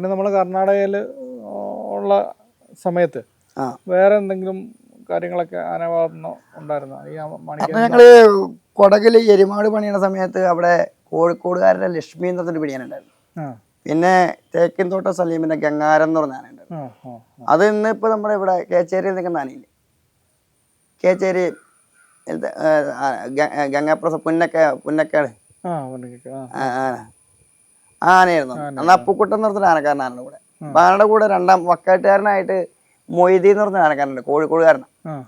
പിന്നെ നമ്മൾ കർണാടകയിൽ ഉള്ള സമയത്ത് വേറെ എന്തെങ്കിലും കാര്യങ്ങളൊക്കെ ആനവാദനോ ഉണ്ടായിരുന്നു? ഈ മണി ഞങ്ങൾ കൊടകിൽ എരുമാട് പണിയണ സമയത്ത് അവിടെ കോഴിക്കോടുകാരുടെ ലക്ഷ്മി എന്ന് പറഞ്ഞൊരു പിടിയാനുണ്ടായിരുന്നു പിന്നെ തേക്കിൻതോട്ട സലീമിന്റെ ഗംഗാരം എന്ന് പറഞ്ഞ ആനയുണ്ടായിരുന്നു അത് ഇന്ന് ഇപ്പൊ നമ്മുടെ ഇവിടെ കേച്ചേരിയിൽ നിൽക്കുന്ന ആനയില്ലേ കേച്ചേരി ഗംഗാപ്രസ പുന്നക്ക പുന്നക്കാട്. ആ മണിക്കൻ ആ ആ, ആന ആ ആനയായിരുന്നു. അന്ന് അപ്പുക്കുട്ടൻ എന്ന് പറഞ്ഞൊരു ആനയുടെ കൂടെ. അപ്പൊ ആനയുടെ കൂടെ രണ്ടാം വക്കാട്ടുകാരനായിട്ട് മൊയ്തി എന്ന് പറഞ്ഞ ആനക്കാരനുണ്ട് കോഴിക്കോടുകാരനാണ് ആളും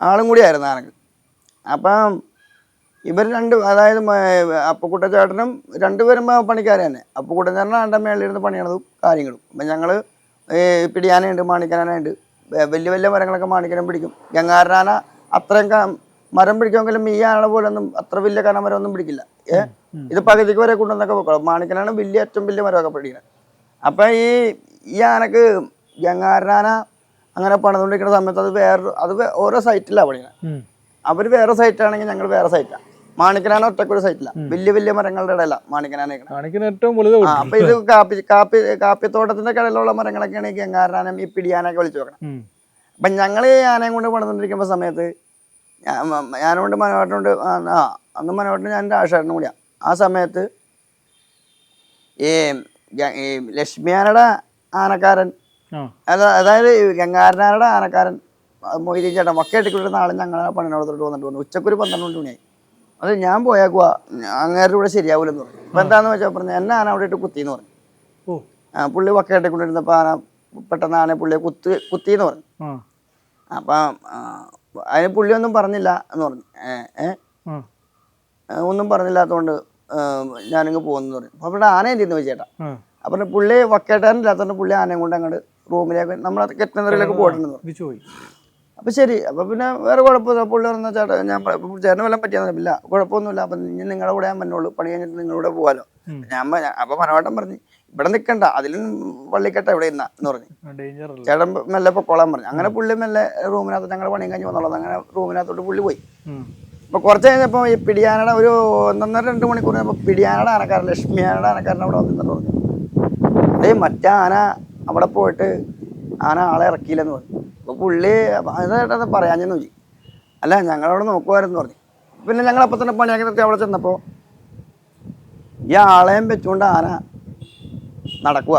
ആളും കൂടിയായിരുന്നു ആനക്ക്. അപ്പം ഇവർ രണ്ട് അതായത് അപ്പുക്കുട്ടച്ചേട്ടനും അപ്പുക്കുട്ട ചേട്ടനും രണ്ടുപേരും പണിക്കാരെ പണിക്കാർ തന്നെ. അപ്പുക്കുട്ടൻ ചേട്ടൻ ആണ്ട മേളിലിരുന്ന് പണിയണതും കാര്യങ്ങളും. അപ്പം ഞങ്ങൾ പിടിയാനയുണ്ട് മാണിക്കാനുണ്ട് വലിയ വലിയ മരങ്ങളൊക്കെ മാണിക്കനം പിടിക്കും. ഗംഗാരനാന അത്രയും മരം പിടിക്കുമെങ്കിലും ഈ ആനയുടെ പോലെ ഒന്നും അത്ര വലിയ കനമരം ഒന്നും പിടിക്കില്ല. ഏ? ഇത് പകുതിക്ക് വരെ കൊണ്ടുവന്നൊക്കെ വെക്കണം മാണിക്കനാണ് വലിയ ഏറ്റവും വലിയ മരമൊക്കെ പിടിക്കുന്നത് അപ്പം ഈ ഈ ആനക്ക് ഗംഗാരനാന അങ്ങനെ പണിതുകൊണ്ടിരിക്കുന്ന സമയത്ത് അത് വേറെ അത് ഓരോ സൈറ്റിലാണ് പണിയുന്നത് അവർ അവർ വേറെ സൈറ്റ് ആണെങ്കിൽ ഞങ്ങൾ വേറെ സൈറ്റാണ് മാണിക്കനാന ഒറ്റക്കൊരു സൈറ്റില്ല വലിയ വലിയ മരങ്ങളുടെ ഇടയില മാണിക്കനാണ് ഏറ്റവും അപ്പൊ ഇത് കാപ്പി കാപ്പി കാപ്പിത്തോട്ടത്തിന്റെ കടയിലുള്ള മരങ്ങളൊക്കെയാണ് ഈ ഗംഗാരനാനം ഈ പിടിയാനൊക്കെ വിളിച്ചു നോക്കണം. ഉം. അപ്പൊ ഞങ്ങൾ ഈ ആനയും കൊണ്ട് പണിതുകൊണ്ടിരിക്കുമ്പോ സമയത്ത് ഞാനുകൊണ്ട് മനോഹരനുണ്ട് ആ അന്ന് മനോഹരനും ഞാൻ രാഷേട്ടനും കൂടിയാ. ആ സമയത്ത് ഈ ലക്ഷ്മിയാനയുടെ ആനക്കാരൻ അതായത് ഗംഗാരനാരുടെ ആനക്കാരൻ മൊയ്തീൻ ചേട്ടൻ മക്കയെട്ടിക്കൊണ്ടിരുന്ന ആളും ഞങ്ങളുടെ പണിനോടത്തോട്ട് വന്നിട്ട് വന്നു. ഉച്ചക്കൊരു പന്ത്രണ്ട് മണിയായി. അത് ഞാൻ പോയാക്കുക അങ്ങേരുടെ കൂടെ ശരിയാവൂലെന്ന് പറഞ്ഞു. ഇപ്പൊ എന്താന്ന് വെച്ചാൽ പറഞ്ഞു എന്നെ ആന അവിടെ ഇട്ട് കുത്തിയെന്ന് പറഞ്ഞു. ആ, പുള്ളി വക്കയായിട്ടിക്കൊണ്ടിരുന്നപ്പോൾ ആന പെട്ടെന്ന് ആന പുള്ളിയെ കുത്തി കുത്തിയെന്ന് പറഞ്ഞു. അപ്പം അതിന് പുള്ളിയൊന്നും പറഞ്ഞില്ല എന്ന് പറഞ്ഞു. ഏ, ഒന്നും പറഞ്ഞില്ലാത്തതുകൊണ്ട് ഞാനിങ്ങ് പോകുന്നു പറഞ്ഞു. അപ്പോൾ അവിടെ ആന എന്ത് ചെയ്യുന്നു ചേട്ടാ. അപ്പം പുള്ളി വക്കേട്ടാനില്ലാത്തതുകൊണ്ട് പുള്ളി ആനയും കൊണ്ട് അങ്ങോട്ട് റൂമിലേക്ക് നമ്മളെ കെട്ടുന്നതിലേക്ക് പോയിട്ടുണ്ടെന്ന് അപ്പൊ ശരി അപ്പം പിന്നെ വേറെ കുഴപ്പമില്ല. പുള്ളി പറഞ്ഞ ചേട്ടാ ഞാൻ ചേട്ടന് വല്ലതും പറ്റിയാന്നില്ല ഇല്ല കുഴപ്പമൊന്നുമില്ല. അപ്പം ഇനി നിങ്ങളുടെ കൂടെ ഞാൻ വന്നോളൂ. പണി കഴിഞ്ഞിട്ട് നിങ്ങളുടെ കൂടെ പോകാലോ ഞാൻ അപ്പൊ മനോട്ടം പറഞ്ഞു ഇവിടെ നിൽക്കണ്ട അതിലും വള്ളിക്കെട്ട ഇവിടെ ഇന്ന എന്ന് പറഞ്ഞു. ചേട്ടൻ മെല്ലെ പൊക്കോളാൻ പറഞ്ഞു. അങ്ങനെ പുള്ളി മെല്ലെ റൂമിനകത്ത് ഞങ്ങൾ പണിയും കഴിഞ്ഞ് വന്നോളാം. അങ്ങനെ റൂമിനകത്തോട്ട് പുള്ളി പോയി. അപ്പോൾ കുറച്ച് കഴിഞ്ഞപ്പോൾ ഈ പിടിയാനയുടെ ഒരു ഒന്നൊന്നര രണ്ട് മണിക്കൂർ കഴിഞ്ഞപ്പോൾ പിടിയാനയുടെ ആനക്കാരൻ ലക്ഷ്മിയാനയുടെ ആനക്കാരൻ അവിടെ വന്നിട്ട് പറഞ്ഞു. അതേ മറ്റേ ആന അവിടെ പോയിട്ട് ആന ആളെ ഇറക്കിയില്ലെന്ന് പറഞ്ഞു. അപ്പോൾ പുള്ളി അതായിട്ടത് പറയാഞ്ഞെന്ന് ചോദിച്ചു അല്ല ഞങ്ങളവിടെ നോക്കുമായിരുന്നു പറഞ്ഞു. പിന്നെ ഞങ്ങൾ അപ്പം തന്നെ പണിയാക്കി നിർത്തി അവിടെ ചെന്നപ്പോൾ ഈ ആളെയും വെച്ചുകൊണ്ട് ആന നടക്കുക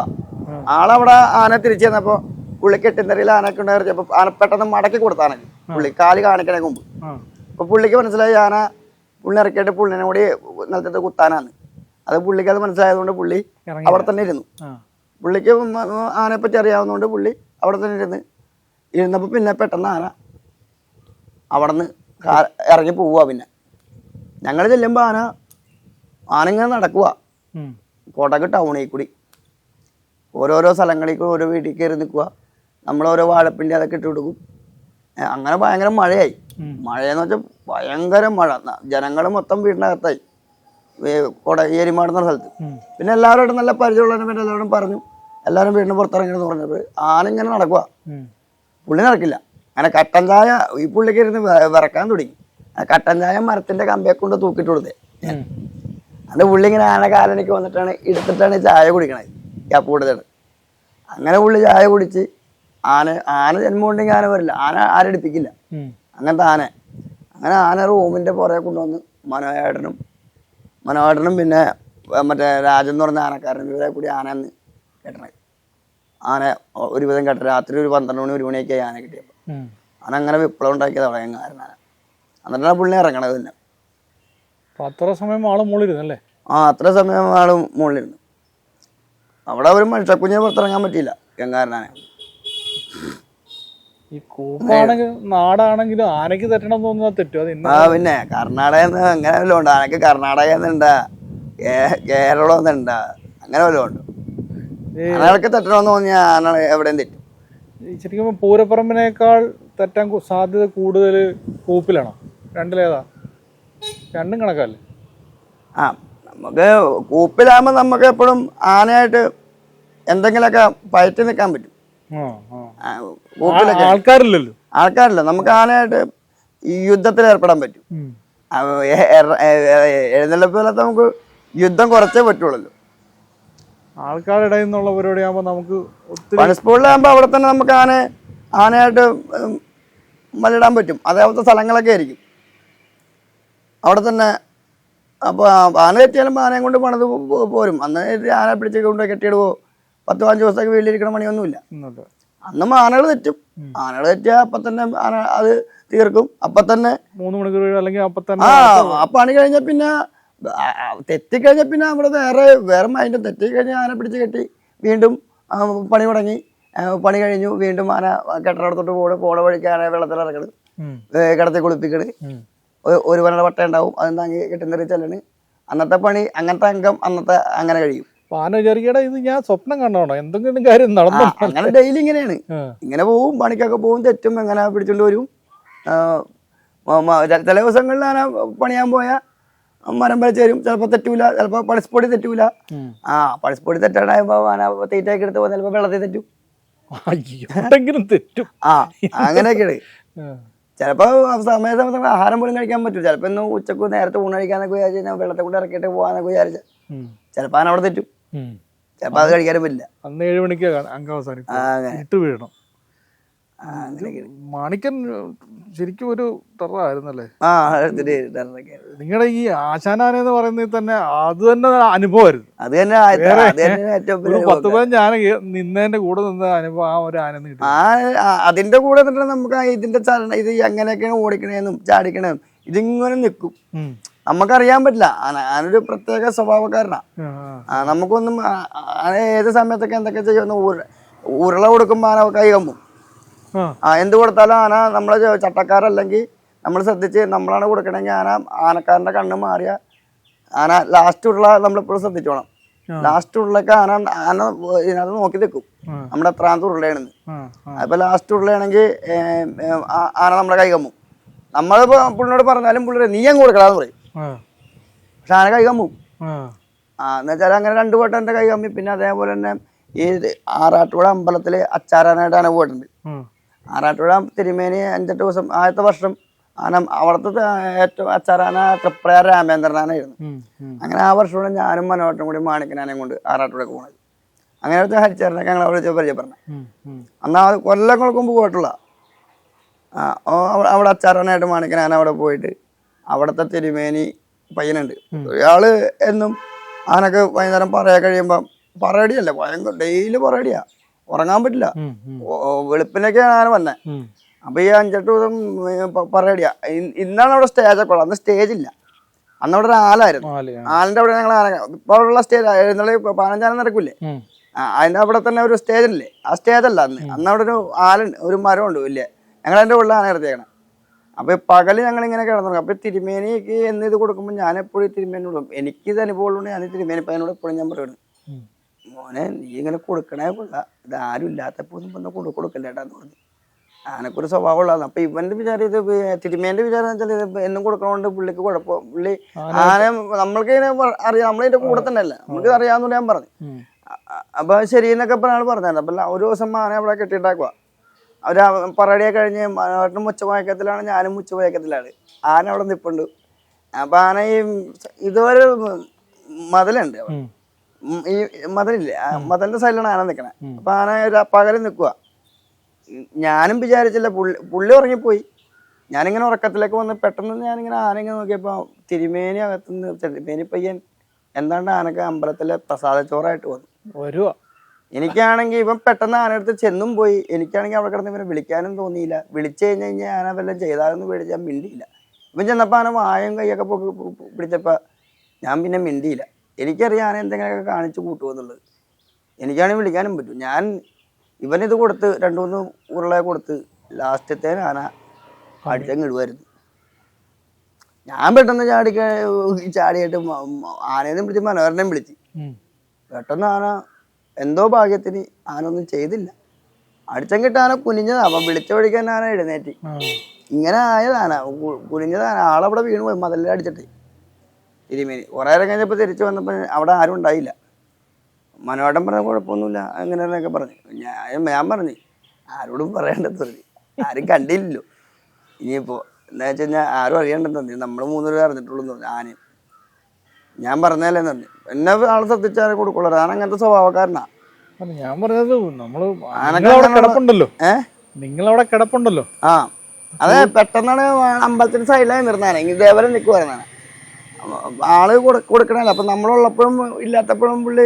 ആളവിടെ ആന തിരിച്ചു ചെന്നപ്പോൾ പുള്ളി കെട്ടിന്തരയിൽ ആനക്കുണ്ടായിരുന്നു ആന പെട്ടെന്ന് മടക്കി കൊടുത്ത ആനക്ക് പുള്ളി കാൽ കാണിക്കണേ മുമ്പ്. ആ അപ്പൊ പുള്ളിക്ക് മനസ്സിലായി ആന പുള്ളി ഇറക്കിയിട്ട് പുള്ളിനെ കൂടി നിലത്തിട്ട് കുത്താനാണ്. അത് പുള്ളിക്ക് അത് മനസ്സിലായതുകൊണ്ട് പുള്ളി അവിടെ തന്നെ ഇരുന്നു. പുള്ളിക്ക് മ- മ- ആനയെ പറ്റി അറിയാവുന്നതുകൊണ്ട് പുള്ളി അവിടെ തന്നെ ഇരുന്ന് ഇരുന്നപ്പോൾ പിന്നെ പെട്ടെന്ന് ആന അവിടെ നിന്ന് ഇറങ്ങി പോവുക പിന്നെ. ഞങ്ങൾ ചെല്ലുമ്പോൾ ആന ആന ഇങ്ങനെ നടക്കുക. കോട്ടക്ക് ടൗണിൽ കൂടി. ഓരോരോ സ്ഥലങ്ങളിൽ കൂടി ഓരോ വീട്ടിൽ കയറി നിൽക്കുക നമ്മൾ ഓരോ വാഴപ്പിണ്ടി അതൊക്കെ ഇട്ട് കൊടുക്കും. അങ്ങനെ ഭയങ്കര മഴയായി. മഴയെന്ന് വെച്ചാൽ ഭയങ്കര മഴ. ജനങ്ങൾ മൊത്തം വീടിനകത്തായി. കൊട ഈ എരിമാട് എന്ന സ്ഥലത്ത് പിന്നെ എല്ലാവരോടും നല്ല പരിചയമുള്ളതിനെ പിന്നെ എല്ലാവരും പറഞ്ഞു. എല്ലാവരും വീടിന് പുറത്തിറങ്ങിയെന്ന് പറഞ്ഞപ്പോൾ ആന ഇങ്ങനെ നടക്കുക. പുള്ളി നടക്കില്ല. അങ്ങനെ കട്ടൻ ചായ ഈ പുള്ളിക്ക് ഇരുന്ന് വിറക്കാൻ തുടങ്ങി. കട്ടൻ ചായ മരത്തിന്റെ കമ്പയെ കൊണ്ട് തൂക്കിട്ട് കൊടുത്തേ. അതിന്റെ പുള്ളി ഇങ്ങനെ ആന കാലണിക്ക് വന്നിട്ടാണ് എടുത്തിട്ടാണ് ചായ കുടിക്കണത്. ഈ അപ്പൂടുതൽ അങ്ങനെ പുള്ളി ചായ കുടിച്ച് ആന ആന ജന്മം ഉണ്ടെങ്കിൽ ആന വരില്ല. ആന ആരടിപ്പിക്കില്ല. അങ്ങനത്തെ ആന. അങ്ങനെ ആന റൂമിന്റെ പുറകെ കൊണ്ടുവന്ന് മനോഹരനും മനോഹരനും പിന്നെ മറ്റേ രാജൻ എന്ന് പറഞ്ഞ ആനക്കാരനും ഇവരെ കൂടി ആന എന്ന് കേട്ടണത് ആന ഒരുവിധം കേട്ട രാത്രി ഒരു പന്ത്രണ്ട് മണി ഒരു മണിയൊക്കെ ആന കിട്ടിയപ്പോൾ ആന അങ്ങനെ വിപ്ലവം ഉണ്ടാക്കിയത് അവിടെ ആന. എന്നിട്ടാണ് പുള്ളി ഇറങ്ങണത് തന്നെ. അത്ര സമയം ആൾ അല്ലേ? ആ അത്ര സമയം ആൾ മുകളിലിരുന്നു. അവിടെ ഒരു മനുഷ്യക്കുഞ്ഞിനെ പുറത്തിറങ്ങാൻ പറ്റിയില്ല ഗംഗാരനാനെ ഈ കൂപ്പാണെങ്കിൽ നാടാണെങ്കിലും ആനയ്ക്ക് തെറ്റണം എന്ന് തോന്നുന്നത് തെറ്റും. അത് ആ പിന്നെ കർണാടക അങ്ങനെ വല്ലതും ഉണ്ട്? ആനക്ക് കർണാടക എന്നുണ്ടാ കേരളം എന്നുണ്ടാ അങ്ങനെ വല്ലതും ഉണ്ട്? ആനകൾക്ക് തെറ്റണമെന്ന് തോന്നിയ ആന എവിടെയും തെറ്റും. ശരിക്കും പൂരപ്പറമ്പിനേക്കാൾ തെറ്റാൻ സാധ്യത കൂടുതൽ കൂപ്പിലാണോ? രണ്ടിലേതാ? രണ്ടും കണക്കല്ലേ? ആ നമുക്ക് കൂപ്പിലാകുമ്പോൾ നമുക്ക് എപ്പോഴും ആനയായിട്ട് എന്തെങ്കിലുമൊക്കെ പയറ്റി നിൽക്കാൻ പറ്റും. ആ, ആ. ആൾക്കാരില്ലല്ലോ. ആൾക്കാരില്ല. നമുക്ക് ആനയായിട്ട് ഈ യുദ്ധത്തിൽ ഏർപ്പെടാൻ പറ്റും. എഴുന്നള്ളപ്പ് ആ, എ- എറ- എ- എ- എഴുന്നള്ളിപ്പ് കാലത്ത് നമുക്ക് യുദ്ധം കുറച്ചേ പറ്റുള്ളൂ. ആൾക്കാരുടെ നിന്നുള്ള പരിപാടി ആകുമ്പോൾ നമുക്ക് ഒത്തിരി പണി സ്പോട്ടിലാകുമ്പോൾ അവിടെ തന്നെ നമുക്ക് ആന ആനയായിട്ട് മല്ലിടാൻ പറ്റും. അതേപോലത്തെ സ്ഥലങ്ങളൊക്കെ ആയിരിക്കും. അവിടെ തന്നെ അപ്പോൾ ആന കെട്ടിയാലും ആനയും കൊണ്ട് പണിത് പോരും. അന്ന് ആന പിടിച്ച് കൊണ്ട് കെട്ടിയിടുവോ? പത്ത് പതിനഞ്ച് ദിവസത്തേക്ക് വീട്ടിലിരിക്കണ പണിയൊന്നുമില്ല. അന്നും ആനകൾ തെറ്റും. ആനകൾ തെറ്റിയാൽ അപ്പൊ തന്നെ ആന അത് തീർക്കും. അപ്പൊ തന്നെ മൂന്ന് മണിക്കൂർ അല്ലെങ്കിൽ അപ്പൊ തന്നെ ആ ആ പണി കഴിഞ്ഞാൽ പിന്നെ തെറ്റിക്കഴിഞ്ഞ തെറ്റിക്കഴിഞ്ഞാൽ പിന്നെ അവിടെ വേറെ വേറെ മൈൻഡ് തെറ്റിക്കഴിഞ്ഞാൽ ആന പിടിച്ച് കെട്ടി വീണ്ടും പണി തുടങ്ങി. പണി കഴിഞ്ഞു വീണ്ടും ആന കെട്ടിടത്തോട്ട് പോണ്. പോണ വഴിക്ക് ആന വെള്ളത്തിലിറക്കണ് ഉം. ഏ, കിടത്തി കുളിപ്പിക്കണ്. ഒരു വരണ വട്ട ഉണ്ടാവും. അത് താങ്ങി ചെല്ലണ്. അന്നത്തെ പണി അങ്ങനത്തെ അംഗം അന്നത്തെ അങ്ങനെ കഴിയും. ആന ഇത് ഞാൻ സ്വപ്നം കണ്ടോണോ എന്തെങ്കിലും കാര്യം നടന്നു? അങ്ങനെ ഡെയിലി ഇങ്ങനെയാണ്. ഇങ്ങനെ പോവും പണിക്കൊക്കെ പോവും തെറ്റും എങ്ങനെ പിടിച്ചോണ്ട് വരും. ചില ദിവസങ്ങളിൽ ആന പണിയാൻ പോയ മരം വലിച്ചു തരും. ചിലപ്പോൾ തെറ്റൂല ചിലപ്പോൾ പളിസ്പൊടി തെറ്റൂല. ആ പളിസ്പൊടി തെറ്റാണ്ടായപ്പോൾ ആന തീറ്റയൊക്കെ എടുത്ത് പോകുമ്പോൾ ചിലപ്പോൾ വെള്ളത്തിൽ തെറ്റും. തെറ്റും. ആ അങ്ങനെയൊക്കെയാണ്. ചിലപ്പോൾ സമയ സമയത്ത് ആഹാരം പോലും കഴിക്കാൻ പറ്റും ചിലപ്പോൾ ഇന്ന് ഉച്ചയ്ക്ക് നേരത്തെ ഊണ് കഴിക്കാന്നൊക്കെ വിചാരിച്ചു വെള്ളത്തെ കൂടെ ഇറക്കിയിട്ട് പോകാന്നൊക്കെ വിചാരിച്ച. ചിലപ്പോൾ ആന അവിടെ തെറ്റും. ചിലപ്പോൾ അത് കഴിക്കാനും പറ്റില്ല. അന്ന് ഏഴ് മണിക്ക് അംഗം അവസാനിക്കും. അങ്ങനെ. ഇട്ട് വീഴണം. മാണിക്കൻ ശരിക്കും ഒരു ടെററായിരുന്നല്ലേ. നിങ്ങളുടെ ഈ ആശാനാന എന്ന് പറയുന്നത് തന്നെ അത് തന്നെ അനുഭവമായിരുന്നു അത് തന്നെ പത്ത് പതിനഞ്ച് ആന നിന്നതിന്റെ കൂടെ നിന്ന അനുഭവം ആ ഒരു ആന അതിന്റെ കൂടെ നമുക്ക് ഇതിന്റെ ചലനം ഇത് എങ്ങനെയൊക്കെയാണ് ഓടിക്കണേന്നും ചാടിക്കണേന്നും ഇതിങ്ങനെ നിൽക്കും. നമുക്കറിയാൻ പറ്റില്ല ആന ആനൊരു പ്രത്യേക സ്വഭാവക്കാരനാ നമുക്കൊന്നും ആന ഏത് സമയത്തൊക്കെ എന്തൊക്കെ ചെയ്യുന്ന ഉരുള കൊടുക്കുമ്പോ കൊടുക്കുമ്പോൾ ആന കൈ കമ്പും ആ. എന്ത് കൊടുത്താലും ആന നമ്മളെ ചട്ടക്കാരല്ലെങ്കിൽ നമ്മൾ ശ്രദ്ധിച്ച് നമ്മളാണ് കൊടുക്കണമെങ്കിൽ ആന ആനക്കാരന്റെ കണ്ണ് മാറിയ ആന ലാസ്റ്റ് ഉള്ള നമ്മളെപ്പോഴും ശ്രദ്ധിച്ചോണം. ലാസ്റ്റ് ഉള്ളൊക്കെ ആന ആന ഇതിനകത്ത് നോക്കി നിൽക്കും. നമ്മുടെ എത്രാമത്തെ ഉരുളയാണെന്ന്. അപ്പൊ ലാസ്റ്റ് ഉരുളയാണെങ്കിൽ ആന നമ്മളെ കൈ കമ്മും നമ്മളിപ്പോ പുള്ളിനോട് പറഞ്ഞാലും പുള്ളി നീ അങ്ങ് കൊടുക്കണമെന്ന് പറയും. പക്ഷെ ആന കൈ കമ്മും ആ. എന്നുവെച്ചാൽ അങ്ങനെ രണ്ടു വട്ടം എന്റെ കൈ കമ്മി പിന്നെ അതേപോലെ തന്നെ ഈ ആറാട്ടുപുഴ അമ്പലത്തിൽ അച്ചാരാനായിട്ട് ആന പോയിട്ടുണ്ട്. ആറാട്ടുപുഴ തിരുമേനി അഞ്ചെട്ട് ദിവസം ആദ്യത്തെ വർഷം ആന അവിടുത്തെ ഏറ്റവും അച്ചാറാന തൃപ്രയ രാമേന്ദ്രനാനായിരുന്നു. ഉം. അങ്ങനെ ആ വർഷം കൂടെ ഞാനും മനോഹരനും കൂടി മാണിക്കനാനേയും കൊണ്ട് ആറാട്ടുപുഴക്ക് പോണത് അങ്ങനെ അടുത്ത ഹരിച്ചേരനൊക്കെ ഞങ്ങൾ അവിടെ പരിചയപ്പെടണം അന്നാ കൊല്ലങ്ങൾക്ക് മുമ്പ് പോയിട്ടുള്ള അവിടെ അച്ചാരനായിട്ട് മാണിക്കനാന അവിടെ പോയിട്ട് അവിടുത്തെ തിരുമേനി പയ്യനുണ്ട്. ഇയാൾ എന്നും അവനൊക്കെ വൈകുന്നേരം പറയാ കഴിയുമ്പം പറയടിയല്ല ഭയങ്കര ഡെയിലി പറയടിയാ. ഉറങ്ങാൻ പറ്റില്ല. വെളുപ്പിനൊക്കെയാണ് ആന വന്നേ. അപ്പൊ ഈ അഞ്ചെട്ട് ദിവസം പറയടിയാ. ഇന്നാണ് അവിടെ സ്റ്റേജ് ഒക്കെ ഉള്ളത്. അന്ന് സ്റ്റേജ് ഇല്ല. അന്ന് അവിടെ ഒരു ആലായിരുന്നു. ആലിന്റെ അവിടെ ഞങ്ങൾ ആന ഇപ്പൊ ഉള്ള സ്റ്റേജ് എഴുന്നള്ളി പതിനഞ്ചാനം നടക്കൂലേ. അതിന്റെ അവിടെ തന്നെ ഒരു സ്റ്റേജ് ഇല്ലേ? ആ സ്റ്റേജ് അല്ല അന്ന്. അന്ന് അവിടെ ഒരു ആലുണ്ട് ഒരു മരം ഉണ്ട് വലിയ. ഞങ്ങൾ അതിന്റെ ഉള്ളിൽ ആന നിർത്തിയേക്കണം അപ്പൊ പകൽ പകൽ ഞങ്ങൾ ഇങ്ങനെ കിടന്നു അപ്പൊ തിരുമേനിക്ക് എന്ന് ഇത് കൊടുക്കുമ്പോൾ ഞാൻ എപ്പോഴും തിരുമേനോടും എനിക്ക് ഇത് അനുഭവം ഉള്ളതുകൊണ്ട് ഞാൻ തിരുമേനി പയ്യനോട് എപ്പോഴും ഞാൻ പറയുന്നത്. മോനെ നീ ഇങ്ങനെ കൊടുക്കണേ കൊള്ള. ഇത് ആരും ഇല്ലാത്തപ്പോ ഒന്നും വന്ന് കൊടു കൊടുക്കല്ലേട്ടാന്ന് പറഞ്ഞു. ആനക്കൊരു സ്വഭാവമുള്ളതാണ് അപ്പൊ ഇവന്റെ വിചാരം ഇത് തിരുമേന്റെ വിചാരം എന്ന് വെച്ചാൽ ഇത് എന്നും കൊടുക്കണോണ്ട് പുള്ളിക്ക് കുഴപ്പം പുള്ളി ആന നമ്മൾക്ക് അറിയാം. നമ്മളതിന്റെ കൂടെ തന്നെ അല്ല നമുക്ക് അറിയാവുന്ന ഞാൻ പറഞ്ഞു. അപ്പൊ ശരി എന്നൊക്കെ പറഞ്ഞാൽ പറഞ്ഞു അപ്പൊ ഒരു ദിവസം ആന അവിടെ കെട്ടിയിട്ടാക്കുക അവർ പറടിയെ കഴിഞ്ഞ് മനോഹരനും മുച്ചമയക്കത്തിലാണ് ഞാനും മുച്ചമയക്കത്തിലാണ് ആന അവിടെ നിപ്പുണ്ട്. അപ്പൊ ആന ഈ ഇതുവരെ മതിലുണ്ട് ഈ മതിലില്ലേ? ആ മതിലിന്റെ സൈഡിലാണ് ആന നിൽക്കണേ അപ്പൊ ആന ഒരു പകൽ നിൽക്കുക ഞാനും വിചാരിച്ചില്ല പുള്ളി പുള്ളി ഉറങ്ങിപ്പോയി. ഞാനിങ്ങനെ ഉറക്കത്തിലേക്ക് വന്ന് പെട്ടെന്ന് ഞാനിങ്ങനെ ആന ഇങ്ങനെ നോക്കിയപ്പോ തിരുമേനി അകത്തുനിന്ന് തിരുമേനി പയ്യൻ എന്താണ്ട് ആനക്ക് അമ്പലത്തിലെ പ്രസാദച്ചോറായിട്ട് വന്നു. വരുവാ. എനിക്കാണെങ്കിൽ ഇവൻ പെട്ടെന്ന് ആനടുത്ത് ചെന്നും പോയി. എനിക്കാണെങ്കിൽ അവിടെ കിടന്ന് ഇവനെ വിളിക്കാനും തോന്നിയില്ല. വിളിച്ചു കഴിഞ്ഞ് കഴിഞ്ഞാൽ ആന വല്ലതും ചെയ്താലെന്ന് പേടിച്ച് ഞാൻ മിണ്ടിയില്ല. ഇവൻ ചെന്നപ്പോൾ ആന വായും കൈയൊക്കെ പൊക്കി പിടിച്ചപ്പോൾ ഞാൻ പിന്നെ മിണ്ടിയില്ല. എനിക്കറിയാം ആന എന്തെങ്കിലുമൊക്കെ കാണിച്ചു കൂട്ടുമെന്നുള്ളത് എനിക്കാണെങ്കിൽ വിളിക്കാനും പറ്റും. ഞാൻ ഇവനിത് കൊടുത്ത് രണ്ടു മൂന്ന് ഉരുളെ കൊടുത്ത് ലാസ്റ്റത്തെ ആന അടിച്ചങ്ങ് ഇടുമായിരുന്നു ഞാൻ പെട്ടെന്ന് ചാടി ചാടിയായിട്ട് ആനേനും വിളിച്ച് മനോഹരനെയും വിളിച്ച്. പെട്ടെന്ന് ആന എന്തോ ഭാഗ്യത്തിന് ആനൊന്നും ചെയ്തില്ല. അടിച്ചം ആന കുനിഞ്ഞതാ. അപ്പം വിളിച്ച വഴിക്കാൻ ആന എഴുന്നേറ്റ്. ഇങ്ങനെ ആയതാന. കുനിഞ്ഞതാന ആളവിടെ വീണ് പോയി. മതല്ല അടിച്ചിട്ട്. തിരുമേനി. കുറേ നേരം കഴിഞ്ഞപ്പോൾ തിരിച്ചു വന്നപ്പോൾ അവിടെ ആരും ഉണ്ടായില്ല. മനോട്ടം പറഞ്ഞ കുഴപ്പമൊന്നുമില്ല. അങ്ങനെയൊക്കെ പറഞ്ഞു. ഞാൻ ഞാൻ പറഞ്ഞു. ആരോടും പറയേണ്ടത് പറഞ്ഞു ആരും കണ്ടില്ലല്ലോ. ഇനിയിപ്പോൾ എന്താ വെച്ച് കഴിഞ്ഞാൽ ആരും അറിയണ്ടെന്ന് തോന്നി നമ്മൾ മൂന്നുപേരും അറിഞ്ഞിട്ടുള്ളൂ എന്ന് പറഞ്ഞു. ആനയും. ഞാൻ പറഞ്ഞാലേ നന്ദി. എന്നെ ആളെ ശ്രദ്ധിച്ചാലേ കൊടുക്കുള്ളൂ. ഞാൻ അങ്ങനത്തെ സ്വഭാവക്കാരനാ. അല്ല, ഞാൻ പറഞ്ഞത് നമ്മൾ നിങ്ങളവിടെ അങ്ങനെ- കിടപ്പുണ്ടല്ലോ. ഏ? നിങ്ങളവിടെ കിടപ്പുണ്ടല്ലോ. ആ. അതെ പെട്ടെന്നാണ് അമ്പലത്തിന് സൈഡിലായി നിർന്നാണ് ഇതേപോലെ നിൽക്കുവായിരുന്നാണ് ആൾ കൊടു- കൊടുക്കണല്ലോ. അപ്പൊ നമ്മളുള്ളപ്പോഴും ഇല്ലാത്തപ്പോഴും പുള്ളി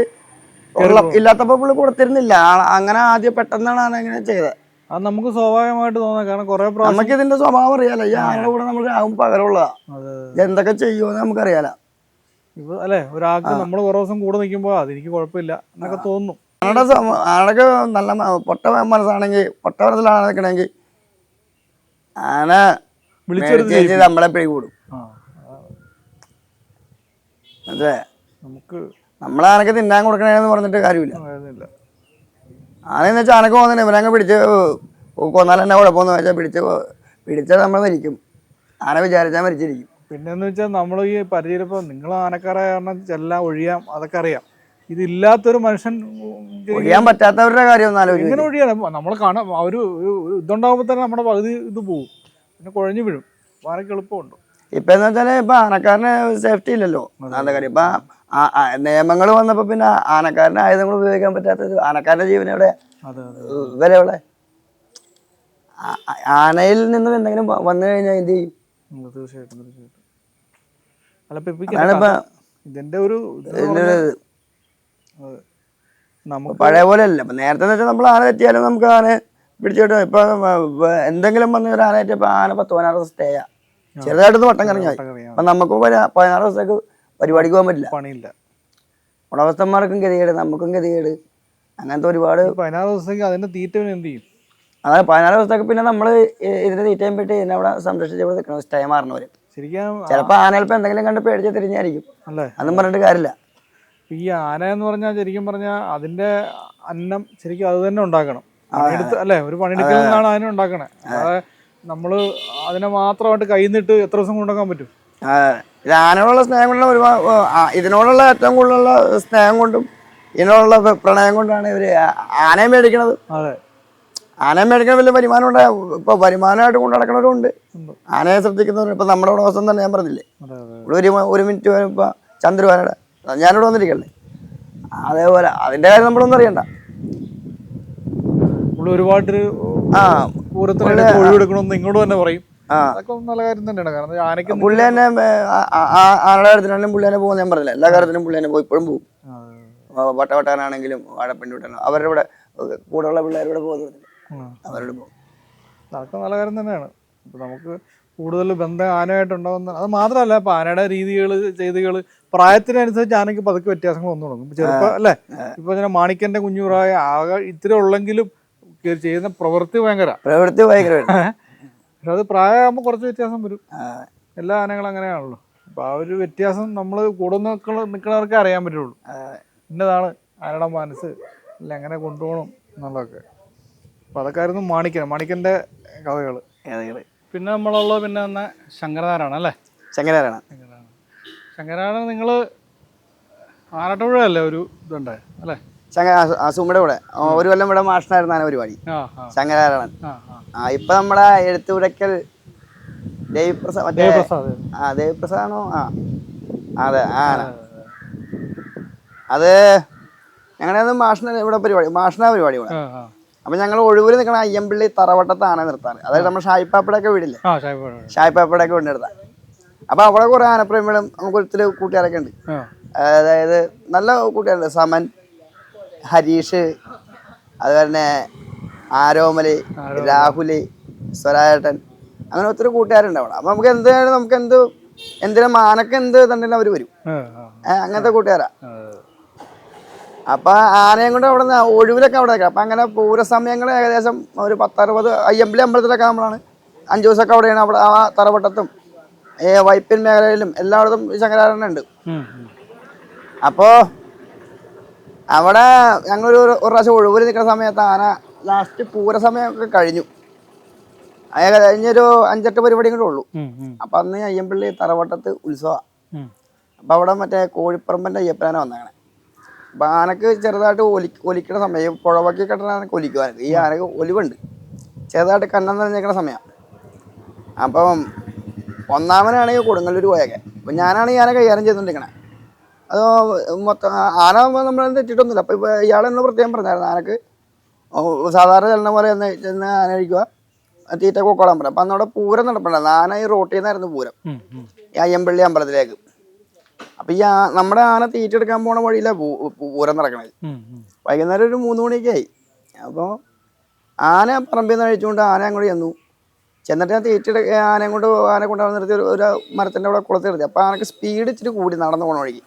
ഉള്ള ഇല്ലാത്തപ്പോ പുള്ളി കൊടുത്തിരുന്നില്ല. അങ്ങനെ ആദ്യം പെട്ടെന്നാണ് അങ്ങനെ ചെയ്തത്. അത് നമുക്ക് സ്വാഭാവികമായിട്ട് തോന്നാം. കാരണം കുറെ പ്രാവശ്യം നമുക്ക് ഇതിന്റെ സ്വഭാവം അറിയാലോ. ഈ ആളുടെ കൂടെ നമ്മൾ രാവും പകരമുള്ളതാ അതെ ഇത് എന്തൊക്കെ ചെയ്യുമെന്ന് നമുക്കറിയാലോ. ഇപ്പൊ അല്ലെ ഒരാൾക്ക് നമ്മൾ കുറെ ദിവസം കൂടെ നിൽക്കുമ്പോ അതെനിക്ക് കുഴപ്പമില്ല എന്നൊക്കെ തോന്നും സ്വ- നല്ല പൊട്ട മനസ്സാണെങ്കിൽ പൊട്ട മനസ്സിലാണ് നിൽക്കണമെങ്കിൽ ആന വിളിച്ചെടുത്ത് നമ്മളെ പിഴി കൂടും. അതെ. നമുക്ക് നമ്മളെ ആനക്ക് തിന്നാൻ കൊടുക്കണേന്ന് പറഞ്ഞിട്ട് കാര്യമില്ല. ആനെന്ന് ആനയെന്ന് വെച്ചാൽ ആനക്ക് പോകുന്നില്ല ഇവരങ്ങ് പിടിച്ച് കൊന്നാൽ തന്നെ കുഴപ്പമെന്ന് വെച്ചാൽ പിടിച്ച് പിടിച്ചാൽ നമ്മൾ മരിക്കും. ആന വിചാരിച്ചാൽ മരിച്ചിരിക്കും. പിന്നെന്ന് വെച്ചാൽ നമ്മൾ ഈ പരിചയപ്പോ നിങ്ങൾ ആനക്കാരായ കാരണം ചെല്ലാം ഒഴിയാം അതൊക്കെ അറിയാം. ഇതില്ലാത്തൊരു മനുഷ്യൻ ഒഴിയാൻ പറ്റാത്തവരുടെ കാര്യം ഇങ്ങനെ ഒഴിയാണ് നമ്മൾ കാണാം ഒരു ഇതുണ്ടാകുമ്പോൾ തന്നെ നമ്മുടെ പകുതി ഇത് പോവും പിന്നെ കുഴഞ്ഞു വീഴും. ആനക്ക് എളുപ്പമുണ്ട്. ഇപ്പൊ എന്ന് വെച്ചാൽ ഇപ്പൊ ആനക്കാരന് സേഫ്റ്റി ഇല്ലല്ലോ. നല്ല കാര്യം? ഇപ്പൊ നിയമങ്ങൾ വന്നപ്പോൾ പിന്നെ ആനക്കാരനെ ആയുധങ്ങൾ ഉപയോഗിക്കാൻ പറ്റാത്തത് ആനക്കാരന്റെ ജീവൻ എവിടെ വില എവിടെ ആനയിൽ നിന്നും എന്തെങ്കിലും വന്നു കഴിഞ്ഞാൽ എന്ത് ചെയ്യും? തീർച്ചയായിട്ടും തീർച്ചയായിട്ടും അല്ല ഇപ്പൊ ഇപ്പൊ അതാണ് ഇപ്പൊ ഇതിന്റെ ഒരു പഴയ പോലെ അല്ല നേരത്തെ വെച്ചാൽ നമ്മൾ ആന തെറ്റിയാലും നമുക്ക് ആന പിടിച്ചോട്ട് ഇപ്പൊ എന്തെങ്കിലും വന്ന ഒരു ആന തെറ്റിയപ്പോ ആന പത്ത് പതിനാറ് ദിവസം സ്റ്റേ ആ. ചെറുതായിട്ടൊന്ന് വട്ടം കറങ്ങി. അപ്പൊ നമുക്ക് പതിനാ- പതിനാറ് ദിവസത്തേക്ക് പരിപാടിക്ക് പോകാൻ പറ്റില്ല. പണിയില്ല. ഉടമസ്ഥന്മാർക്കും ഗതികേട് നമുക്കും ഗതികേട്. അങ്ങനത്തെ ഒരുപാട് പതിനാറ് ദിവസത്തേക്ക് അതിന്റെ തീറ്റ എന്ത് ചെയ്യും? അതായത് പതിനാറ് ദിവസത്തേക്ക് പിന്നെ നമ്മൾ ഇതിന്റെ തീറ്റയും പെട്ടി ഇതിനെ അവിടെ സംരക്ഷിച്ച് ഇവിടെ നിൽക്കണം. സ്റ്റേ മാറണവര്. ശരിക്കും ചിലപ്പോൾ എന്തെങ്കിലും കണ്ട് പേടിച്ച് തിരിഞ്ഞായിരിക്കും. അല്ലേ? അന്നും പറഞ്ഞിട്ട് കാര്യമില്ല. ഈ ആന എന്ന് പറഞ്ഞാൽ ശരിക്കും പറഞ്ഞാൽ അതിന്റെ അന്നം ശരിക്കും അത് തന്നെ ഉണ്ടാക്കണം. പണിയെടുത്ത് അല്ലേ? ഒരു പണിയെടുക്കൽ നിന്നാണ് അതിനെ ഉണ്ടാക്കണേ. അതെ നമ്മൾ അതിനെ മാത്രമായിട്ട് കൈന്നിട്ട് എത്ര ദിവസം കൊണ്ടുണ്ടാക്കാൻ പറ്റും? ഇത് ആനയോടുള്ള സ്നേഹം കൊണ്ടുള്ള ഒരുപാട് ഇതിനോടുള്ള ഏറ്റവും കൂടുതലുള്ള സ്നേഹം കൊണ്ടും ഇതിനോടുള്ള പ്രണയം കൊണ്ടാണ് ഇവർ ആനയെ മേടിക്കണത്. അതെ. ആനയെ മേടിക്കണ വലിയ വരുമാനം ഉണ്ട് ഇപ്പൊ വരുമാനമായിട്ട് കൊണ്ടു നടക്കണവരുണ്ട് ഉണ്ട്. ആനയെ ശ്രദ്ധിക്കുന്നവർ ഇപ്പൊ നമ്മുടെ ദിവസം തന്നെ ഞാൻ പറഞ്ഞില്ലേ? ഇവിടെ ഒരു ഒരു മിനിറ്റ് ഇപ്പൊ ചന്ദ്രവാനയുടെ ഞാനിവിടെ വന്നിരിക്കല്ലേ അതേപോലെ അതിന്റെ കാര്യം നമ്മളൊന്നും അറിയണ്ട. ആനയുടെ ഒരുപാട് ആ ഒഴിവെടുക്കണമെന്ന് ഇങ്ങോട്ട് തന്നെ പറയും. നല്ല കാര്യം തന്നെയാണ്. കാരണം ആനയ്ക്ക് പുള്ളി തന്നെ ഏ, ആ- ആ- ആ- കാര്യത്തിനാണെങ്കിലും പുള്ളി തന്നെ പോകുന്ന ഞാൻ പറഞ്ഞില്ല? എല്ലാ കാര്യത്തിനും പുള്ളി തന്നെ പോകും. ഇപ്പോഴും പോകും. വട്ടവട്ടാനാണെങ്കിലും വാഴപ്പിണ്ടി വിട്ടാനോ അവരുടെ ഇവിടെ കൂടെയുള്ള പിള്ളേർ പോകുന്നു അവരോട് പോകും. അതൊക്കെ നല്ല കാര്യം തന്നെയാണ്. ഇപ്പൊ നമുക്ക് കൂടുതൽ ബന്ധം ആനയായിട്ടുണ്ടാവുന്ന അത് മാത്രമല്ല ഇപ്പൊ ആനയുടെ രീതികൾ ചെയ്തികൾ പ്രായത്തിനനുസരിച്ച് ആനയ്ക്ക് പതുക്കെ വ്യത്യാസങ്ങൾ വന്നു തുടങ്ങും. ചെറുപ്പം അല്ലേ? ഇപ്പൊ ഇങ്ങനെ മാണിക്കന്റെ കുഞ്ഞു പ്രായം ആകെ ഇത്തിരി ഉള്ളെങ്കിലും ചെയ്യുന്ന പ്രവൃത്തി ഭയങ്കര. പ്രവൃത്തി ഭയങ്കര. പക്ഷെ അത് പ്രായമാകുമ്പോൾ കുറച്ച് വ്യത്യാസം വരും. എല്ലാ ആനകളും അങ്ങനെയാണല്ലോ. അപ്പൊ ആ ഒരു വ്യത്യാസം നമ്മൾ കൂടെ നിൽക്കുന്ന നിൽക്കുന്നവർക്ക് അറിയാൻ പറ്റുള്ളൂ. ഇന്നതാണ് ആനയുടെ മനസ്സ്. അല്ല എങ്ങനെ കൊണ്ടുപോകണം എന്നുള്ളതൊക്കെ. അപ്പൊ അതൊക്കെ ആയിരുന്നു മാണിക്കൻ മാണിക്കന്റെ കഥകൾ. പിന്നെ നമ്മളുള്ള പിന്നെ വന്ന ശങ്കരനാരാണ് അല്ലേ? ചെങ്ങനാരാണ് ശങ്കരനാരായണ നിങ്ങൾ അല്ലേ ഒരു ഇതുണ്ടായി അല്ലേ? അസുമ്മയുടെ കൂടെ. ഒരു കൊല്ലം ഇവിടെ മാഷനായിരുന്ന പരിപാടി. ആ ആ. ഇപ്പൊ നമ്മുടെ എഴുത്തുപുരക്കൽ ദേവിപ്രസാദ് മറ്റേ ആ ദേവിപ്രസാദാണോ? ആ. അതെ ആ അത് ഞങ്ങളുടെ മാഷന ഇവിടെ പരിപാടി മാഷന പരിപാടി ഇവിടെ. അപ്പൊ ഞങ്ങൾ ഒഴിവിൽ നിൽക്കുന്ന അയ്യമ്പള്ളി തറവട്ടത്ത് ആന നിർത്താറ്. അതായത് നമ്മുടെ ഷായിപ്പാപ്പയുടെ വീടില്ലേ? ആ ഷായ്പാട് ഷായിപ്പാപ്പയുടെ ഒക്കെ വീട് നിർത്താൻ അപ്പൊ അവിടെ കുറെ ആനപ്രേമികളും നമുക്ക് ഒത്തിരി കൂട്ടുകാരൊക്കെ ഉണ്ട്. അതായത് നല്ല കൂട്ടുകാരുണ്ട്. സമൻ ഹരീഷ് അതുപോലെ തന്നെ ആരോമൽ രാഹുൽ സ്വരാജേട്ടൻ. അങ്ങനെ ഒത്തിരി കൂട്ടുകാരുണ്ട് അവിടെ. അപ്പൊ നമുക്ക് എന്താണ് നമുക്ക് എന്ത് എന്തിനാ മാനൊക്കെ എന്ത് തന്നെ അവർ വരും. അങ്ങനത്തെ കൂട്ടുകാരാ. അപ്പൊ ആനയും കൊണ്ട് അവിടെ നിന്ന് ഒഴിവിലൊക്കെ അവിടെ നിൽക്കാം അപ്പൊ അങ്ങനെ പൂരസമയങ്ങൾ ഏകദേശം ഒരു പത്തറുപത് അയ്യമ്പലി അമ്പലത്തിലൊക്കെ നമ്മളാണ് അഞ്ചു ദിവസമൊക്കെ അവിടെയാണ് അവിടെ ആ തറവട്ടത്തും ഏ വൈപ്പിൻ മേഖലയിലും എല്ലായിടത്തും ഉം. അപ്പോ അവിടെ ഞങ്ങളൊരു ഒരു പ്രാവശ്യം ഒഴിവിൽ നിൽക്കുന്ന സമയത്ത് ആന ലാസ്റ്റ് പൂരസമയമൊക്കെ കഴിഞ്ഞു. കഴിഞ്ഞൊരു അഞ്ചെട്ട് പരിപാടി കൂടെ ഉള്ളൂ. അപ്പൊ അന്ന് അയ്യമ്പള്ളി തറവട്ടത്ത് ഉത്സവം. അപ്പൊ അവിടെ മറ്റേ കോഴിപ്പറമ്പന്റെ അയ്യപ്പനാണ് വന്നങ്ങനെ അപ്പൊ ആനക്ക് ചെറുതായിട്ട് ഒലി ഒലിക്കണ സമയം പുഴവക്കി കെട്ടണ ആനക്ക് ഒലിക്കും ആനക്ക് ഈ ആനക്ക് ഒലിവുണ്ട്. ചെറുതായിട്ട് കണ്ണം നിറഞ്ഞേക്കണ സമയം. അപ്പം ഒന്നാമനാണെങ്കിൽ കൊടുങ്ങല്ലൂർ പോയൊക്കെ. അപ്പം ഞാനാണ് ഈ ആന കൈകാര്യം ചെയ്തുകൊണ്ടിരിക്കണേ. അത് മൊത്തം ആന നമ്മൾ തെറ്റിട്ടൊന്നുമില്ല. അപ്പം ഇപ്പോൾ ഇയാൾ എന്നോട് പ്രത്യേകം പറഞ്ഞായിരുന്നു ആനക്ക് സാധാരണ ചെല്ലുന്ന പോലെ എന്ന് ചെന്ന് ആന അഴിക്കുക തീറ്റ കൊക്കോളാൻ പറയാം. അപ്പം അന്നവിടെ പൂരം നടപ്പുണ്ടായിരുന്നു. ആന ഈ റോട്ടിൽ നിന്നായിരുന്നു പൂരം. ഈ അയ്യമ്പള്ളി അമ്പലത്തിലേക്ക്. അപ്പൊ ഈ നമ്മുടെ ആന തീറ്റ എടുക്കാൻ പോണ വഴിയില്ല പൂരം നടക്കണത്. വൈകുന്നേരം ഒരു മൂന്ന് മണിയൊക്കെ ആയി. അപ്പോൾ ആന പറമ്പിൽ നിന്ന് കഴിച്ചുകൊണ്ട് ആന അങ്ങോട്ട് ചെന്നു. ചെന്നിട്ട് ഞാൻ തീറ്റ ആനയും കൊണ്ട് ആന കൊണ്ടുവന്ന് നിർത്തി ഒരു- മരത്തിന്റെ അവിടെ കുളത്തിൽ നിർത്തി. അപ്പൊ ആനക്ക് സ്പീഡ് ഇച്ചിരി കൂടി നടന്നു പോണ വഴിക്ക്.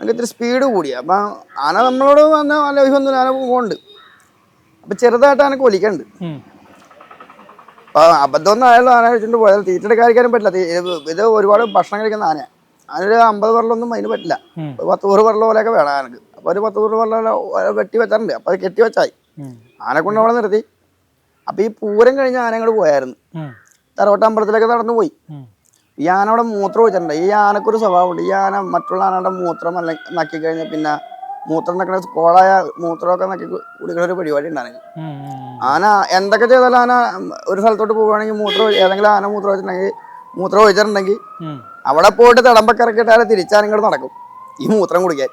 എനിക്ക് ഇത്തിരി സ്പീഡ് കൂടി. അപ്പൊ ആന നമ്മളോട് വന്ന ആലോചിക്കൊന്നും ആന പോകുന്നുണ്ട് അപ്പൊ ചെറുതായിട്ട് ആനക്ക് ഒലിക്കണ്ട്. അപ്പൊ അബദ്ധമൊന്നും ആയാലും ആന കഴിച്ചിട്ട് പോയാൽ തീറ്റ എടുക്കാതിരിക്കാനും പറ്റില്ല ഇത് ഒരുപാട് ഭക്ഷണം കഴിക്കുന്ന ആന അതിനൊരു അമ്പത് വെള്ളമൊന്നും അതിന് പറ്റില്ല. പത്ത് നൂറ് വെള്ളം പോലെയൊക്കെ വേണം ആനക്ക്. അപ്പൊ ഒരു പത്ത് നൂറ് വെള്ളം വെട്ടി വെച്ചിട്ടുണ്ട് അപ്പൊ അത് കെട്ടി വെച്ചായി. ആന കൊണ്ട് അവിടെ നിർത്തി. അപ്പൊ ഈ പൂരം കഴിഞ്ഞ ആന അങ്ങോട്ട് പോയായിരുന്നു. തറവട്ട അമ്പലത്തിലേക്ക് നടന്നു പോയി. ഈ ആന അവിടെ മൂത്രം ഒഴിച്ചിട്ടുണ്ട്. ഈ ആനക്കൊരു സ്വഭാവമുണ്ട്. ഈ ആന മറ്റുള്ള ആനയുടെ മൂത്രം അല്ല നക്കി കഴിഞ്ഞാൽ പിന്നെ മൂത്രം നക്കണ കോളായ മൂത്രമൊക്കെ നക്കി കുടിക്കുന്ന ഒരു പരിപാടി ഉണ്ട് ആനക്ക്. ഉം, ഉം. ആന എന്തൊക്കെ ചെയ്താലും ആന ഒരു സ്ഥലത്തോട്ട് പോവുകയാണെങ്കിൽ മൂത്രം ഏതെങ്കിലും ആന മൂത്രം ഒഴിച്ചിട്ടുണ്ടെങ്കിൽ മൂത്രം ഒഴിച്ചിട്ടുണ്ടെങ്കിൽ. അവിടെ പോയിട്ട് തിളമ്പൊക്കെ തിരിച്ചാൽ തിരിച്ചാനിങ്ങോട്ട് നടക്കും. ഈ മൂത്രം കുടിക്കാൻ.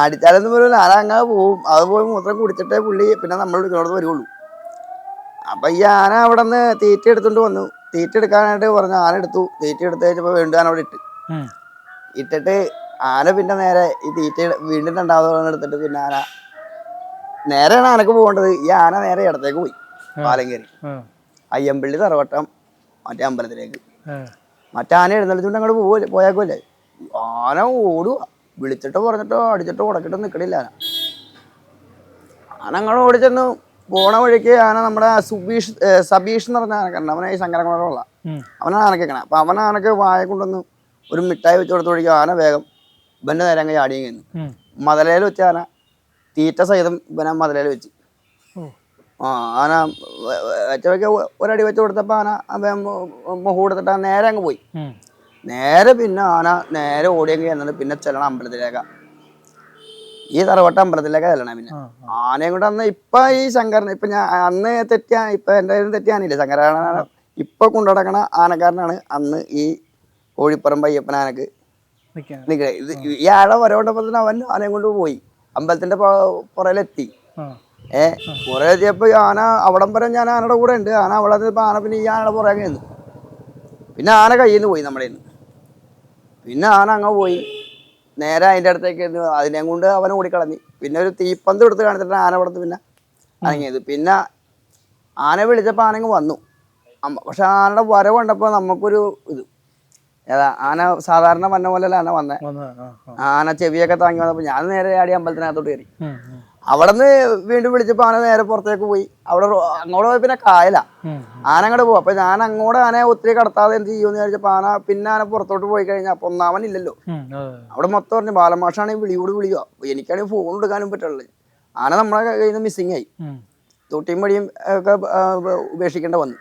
അടിച്ചാലൊന്നും പോലും ആന അങ്ങനെ പോവും. അത് പോയി മൂത്രം കുടിച്ചിട്ടേ പുള്ളി പിന്നെ നമ്മൾ ഇങ്ങോട്ട് വരുള്ളൂ അപ്പൊ ഈ ആന അവിടെ നിന്ന് തീറ്റ എടുത്തോണ്ട് വന്നു. തീറ്റ എടുക്കാനായിട്ട് പറഞ്ഞു ആന എടുത്തു. തീറ്റ എടുത്ത് കഴിഞ്ഞപ്പോൾ വീണ്ടും ആന അവിടെ ഇട്ട്. ഇട്ടിട്ട് ആന പിന്നെ നേരെ ഈ തീറ്റ വീണ്ടും രണ്ടാമതോളം എടുത്തിട്ട് പിന്നെ ആന നേരെയാണ് ആനക്ക് പോകേണ്ടത്. ഈ ആന നേരെ ഇടത്തേക്ക് പോയി. പാലം കയറി. അയ്യമ്പള്ളി തറവട്ടം മറ്റേ അമ്പലത്തിലേക്ക്. ആ. മറ്റേ ആന എഴുന്നള്ളിച്ചുകൊണ്ട് അങ്ങോട്ട് പോവില്ല പോയാക്കുമല്ലേ ആന ഓടുക വിളിച്ചിട്ടോ പറഞ്ഞിട്ടോ അടിച്ചിട്ടോ ഉടക്കിട്ടോ നിൽക്കണില്ല ആന ആന അങ്ങോട്ട് ഓടിച്ചെന്ന് പോണ വഴിക്ക് ആന നമ്മുടെ സുബീഷ് സബീഷ് എന്ന് പറഞ്ഞ ആനക്കാരൻ അവനെ ഈ ശങ്കരകുളമുള്ള. അവനാണ് ആനക്കേക്കണേ അപ്പൊ അവൻ ആനക്ക് വായ കൊണ്ടുവന്ന് ഒരു മിഠായി വെച്ച് കൊടുത്ത് വഴിക്ക് ആന വേഗം ഇവന്റെ നേരം അങ്ങ് ചാടിയും കഴിഞ്ഞു. മതലയിൽ വെച്ച് ആന തീറ്റ സഹിതം ഇവനെ മതലയിൽ വെച്ച്. ആ ആന വെച്ച വയ്ക്ക് ഒരടി വെച്ച് കൊടുത്തപ്പോൾ ആന മുഹൂടത്തിട്ട് നേരെ അങ്ങ് പോയി. നേരെ പിന്നെ ആന നേരെ ഓടിയെങ്കിൽ എന്നിട്ട് പിന്നെ ചെല്ലണം അമ്പലത്തിലേക്കാ. ഈ തറവട്ട അമ്പലത്തിലേക്കാ ചെല്ലണേ പിന്നെ. ആനയും കൂടെ അന്ന് ഇപ്പൊ ഈ ശങ്കരൻ ഇപ്പൊ ഞാൻ അന്ന് തെറ്റിയാ ഇപ്പൊ എന്റെ തെറ്റിയാനില്ല ശങ്കരാന ഇപ്പൊ കൊണ്ടുനടക്കണ ആനക്കാരനാണ് അന്ന് ഈ കോഴിപ്പറമ്പ് അയ്യപ്പൻ ആനക്ക്. നിൽക്കണേ ഇത് ഈ ആഴ വരവുണ്ടപ്പോൾ തന്നെ അവൻ ആനയും കൊണ്ട് പോയി. അമ്പലത്തിന്റെ പുറയിലെത്തി. ഏ കുറെ എത്തിയപ്പോ ഈ ആന അവിടം വരെ ഞാൻ ആനയുടെ കൂടെ ഉണ്ട്. ആന അവിടെ ആന പിന്നെ ഈ ആനയുടെ പുറകെ നിന്ന്. പിന്നെ ആന കയ്യിൽ നിന്ന് പോയി നമ്മുടെ നിന്ന് പിന്നെ ആന അങ്ങ് പോയി. നേരെ അതിന്റെ അടുത്തേക്ക് അതിനെ കൊണ്ട് അവൻ ഓടിക്കളഞ്ഞു. പിന്നെ ഒരു തീപ്പന്ത് എടുത്ത് കാണിച്ചിട്ട് ആന അവിടുന്ന് പിന്നെ അനങ്ങിയത് പിന്നെ ആന വിളിച്ചപ്പോൾ ആനങ്ങ് വന്നു. പക്ഷെ ആനയുടെ വരവ് കണ്ടപ്പോൾ നമുക്കൊരു ഇത്. ഏതാ ആന സാധാരണ വന്ന പോലെയല്ല ആന വന്നേ. ആന ചെവിയൊക്കെ താങ്ങി വന്നപ്പോൾ ഞാൻ നേരെ ആടി അമ്പലത്തിനകത്തോട്ട് കയറി. അവിടെ നിന്ന് വീണ്ടും വിളിച്ചപ്പോൾ ആന നേരെ പുറത്തേക്ക് പോയി. അവിടെ അങ്ങോട്ട് പോയി പിന്നെ കായല. ആന അങ്ങോട്ട് പോകും അപ്പൊ ഞാൻ അങ്ങോട്ട് ആനയെ ഒത്തിരി കടത്താതെ എന്ത് ചെയ്യുമെന്ന് വിചാരിച്ചപ്പോ ആന പിന്നെ ആന പുറത്തോട്ട് പോയി കഴിഞ്ഞാൽ അപ്പൊ ഒന്നാമൻ ഇല്ലല്ലോ. അവിടെ മൊത്തം പറഞ്ഞു ബാലമാഷാണെങ്കിൽ വിളിയോട് വിളിയോ അപ്പൊ എനിക്കാണെങ്കിൽ ഫോൺ എടുക്കാനും പറ്റുള്ളത് ആന നമ്മളെ കയ്യിൽ നിന്ന് മിസ്സിങ് ആയി. തൊട്ടിയും വഴിയും ഒക്കെ ഉപേക്ഷിക്കേണ്ട വന്നു.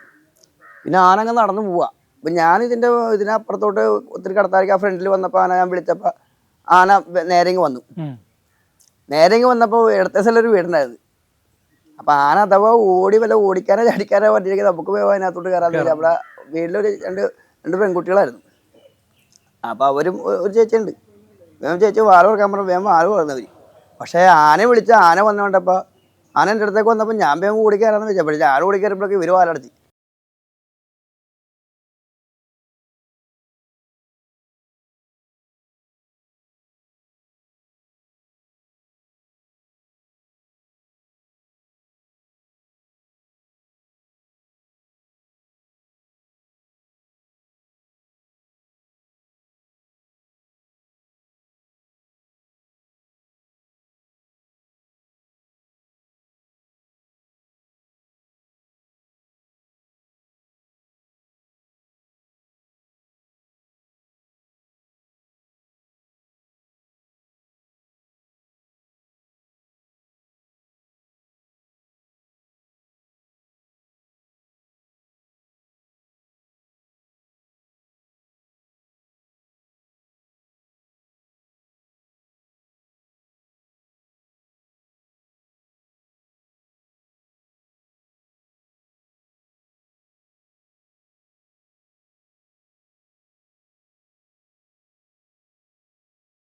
പിന്നെ ആന അങ്ങ് നടന്നു പോവാ. അപ്പൊ ഞാൻ ഇതിന്റെ ഇതിനപ്പുറത്തോട്ട് ഒത്തിരി ആ ഫ്രണ്ടിൽ വന്നപ്പോൾ ആന ഞാൻ വിളിച്ചപ്പോൾ ആന നേരെ ഇങ്ങ് വന്നു. നേരെ ഇങ്ങ് വന്നപ്പോൾ ഇടത്തെ സ്ഥലം ഒരു വീടുണ്ടായിരുന്നു. അപ്പൊ ആന അഥവാ ഓടി വല്ല ഓടിക്കാനോ ചാടിക്കാനോ പറ്റിയെങ്കിൽ നമുക്ക് അതിനകത്തോട്ട് കയറാൻ പറ്റില്ല. അവിടെ വീട്ടിലൊരു രണ്ട് രണ്ട് പെൺകുട്ടികളായിരുന്നു. അപ്പൊ അവരും ഒരു ചേച്ചിയുണ്ട്. വേം ചേച്ചി വാൽ കൊടുക്കാൻ പറഞ്ഞു വേഗം വാൽ പറഞ്ഞവര് പക്ഷേ ആന വിളിച്ച ആന വന്നുകൊണ്ടപ്പോൾ ആന എന്റെ അടുത്തേക്ക് വന്നപ്പോൾ ഞാൻ വേം കൂടി കയറാന്ന് വെച്ചപ്പോൾ ആന കൂടി കയറുമ്പോഴേക്ക് ഇവർ വാലടച്ച്